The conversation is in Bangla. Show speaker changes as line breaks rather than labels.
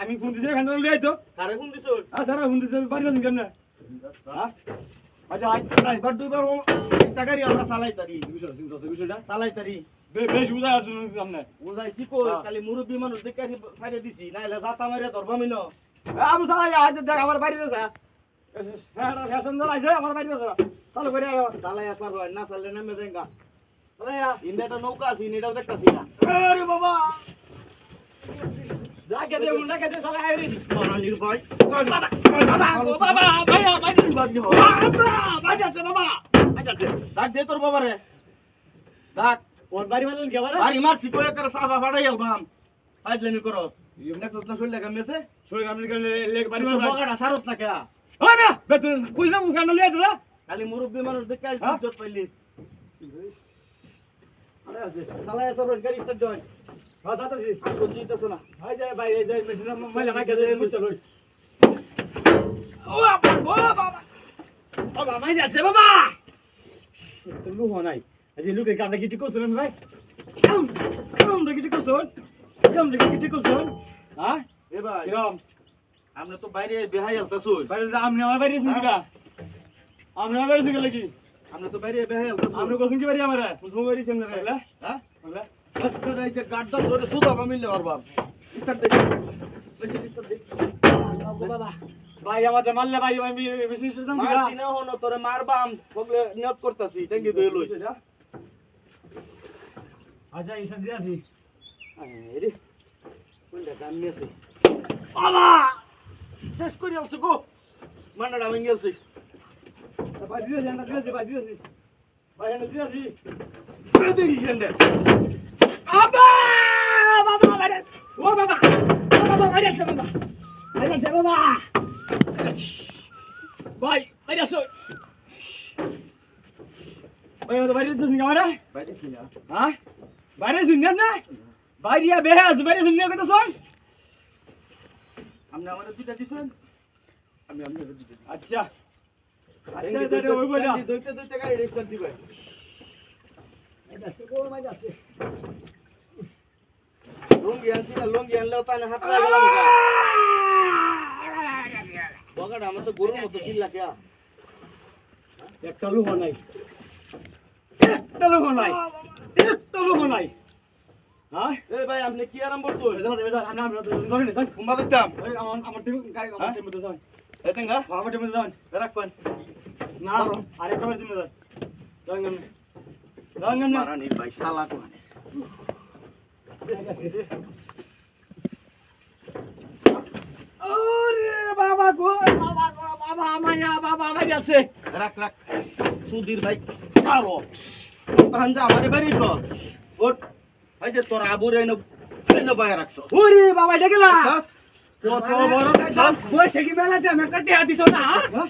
আমি ফোন দিছি এখানে লই তো
কারে কোন দিছ
আ সারা ফোন দিছি বাড়ি আছেন কেমনে আচ্ছা আই
ড্রাইভার দুইবার গাড়ি আমরা চালাই তারি
বিষয় চিন্তা বিষয়টা
চালাই তারি
বেশ বুঝা আসুন সামনে
বুঝাইছি কো
হ্যাঁ।
খালি মুরব্বী মানুষ দেখে ছাড়িয়ে দিছি নাইলে যাতা মারিয়া ধরবামি ন
আমি সারা আজ দেখ আমার বাড়ি আছে হ্যাঁ ফ্যাশন চালু করে আয়
চালাই আসার হয় না চাললে নামে
আরে
ইন্দে একটা নৌকা আছে এটাও দেখতাছি না
আরে বাবা
ডাক দে তোর বাবারে ডাক
ওর বাড়ি মানে কে বারে
বাড়ি মারছি কই করে সাফা ফাড়াই আলবাম ফাইজলামি করস নেক্সট না শুনলে
সরে আমি কে লেক বাড়ি মানে
বগাটা সারস না কে
ওই না? বে তুই কইছ না উকান লিয়ে দা
খালি মুরব্বী মানুষ দেখে আইছি
হ্যাঁ?
ইজ্জত পাইলি। আরে আছে আসার হয় গাড়ি স্টার্ট জয়।
হ্যাঁ
আর সহ্য হইতাছে না।
ভাই যাই ভাই এই যাই মেশিন মাইলা মাইকে দে মুচল হই ও বাবা ও বাবা। বাবা মাই যাচ্ছে বাবা। তো লু হনাই আজি লুকে কামটা কি ঠিক করছেন ভাই? কাম কাম দেখি ঠিক করছেন কাম দেখি কি ঠিক করছেন হ্যাঁ?
এ ভাই।
কিরম?
আমরা তো বাইরে বেহাই আলতাছুই
বাইরে যা আমনে আমার বাইরে শুনছি কা আমনে আমার বাইরে শুনছি লাগি?
আমরা তো বাইরে বেহাই আলতাছুই
আমনে কোসুন কি বাইরে আমারে?
বুঝব বাইরে সামনে রে
বলে
হ্যাঁ?
বলে
তোর এই যে গাড্ডা ধরে সুদা বামিলে পারবাম স্টার্ট দে বেশি স্টার্ট দে
বাবা ভাই আমাদের মারলে ভাই আমি বেশি শুনতাম
মারছি না হনো তোরে মারবাম। সকলে নিয়ত করতাছি ট্যাঙ্কি দই লই।
আচ্ছা ইসান দিয়ে আছি
আরে কোনটা দাম নিয়েছে?
বাবা!
শেষ করে আলছে গো। মান্নাটা ভেঙে গেছে
ভাই দিয়ে আছি দিয়ে আছি ভাই দিয়ে আছি ভাই এনে দিয়ে আছি
দেখি কেন্দ্রে
বাবা বাবা বাইরে ও বাবা ও বাবা বাইরে আছে বাবা। বাইরে আছে বাবা। ভাই বাইরে আছে। ভাই আমাদের বাইরে দিতেছেন ক্যামেরা
বাইরে ছিল
হ্যাঁ? বাইরে শুনছেন না বাইরে বেহে আছে বাইরে শোন
আপনি আমারে দুইটা দিছেন? আমি আপনাকে দুইটা
আচ্ছা। আচ্ছা তাহলে ওই বইটা
দুইটা দুইটা গাড়ি রেজিস্টার দিবেন।
আছে গো মাই আছে
লুঙ্গি আনছি না লুঙ্গি আনলেও তাই না হাত লাগে গেলাম বগাটা আমার তো গরুর মতো চিল্লা কে
একটা লুহ নাই। একটা লুহ নাই। একটা লুহ নাই। হ্যাঁ?
এই ভাই আপনি কি আরাম করছ?
বেজার বেজার আমি আমি ধরে নে ধর
কুম্বা দিতাম
ওই আমার আমার টিম গাড়ি আমার টিম মধ্যে যান।
এতেঙ্গা
আমার টিম মধ্যে যান।
রাখবেন
না আরেকটা বার টিম যান। যান গান যান গান না
মারানির ভাই শালা কোনে
ওরে বাবা গো বাবা গো বাবা মায়া বাবা মাই আছে
রাখ রাখ। সুধীর ভাই কারও তখন যা আমারে বাড়ি তো ওট এই যে তোর আবুর এনে এনে বাইরে রাখছস
ওরে বাবা দেখলা কত বড় বসে কি মেলাতে আমি কাটি টিয়া না হ্যাঁ?